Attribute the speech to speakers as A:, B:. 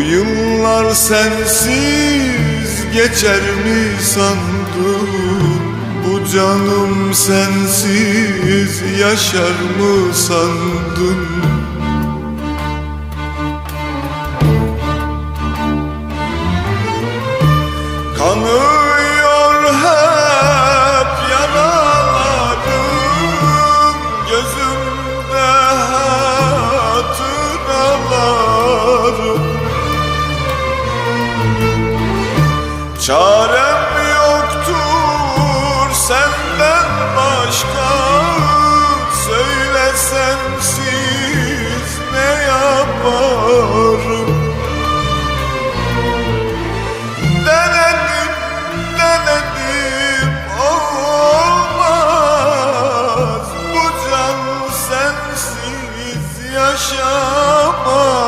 A: Yıllar sensiz geçer mi sandın Bu canım sensiz yaşar mı sandın Kanıyor Çarem yoktur senden başka. Söylesem siz ne yaparım? Denedim denedim olmaz. Bu can sensiz yaşamaz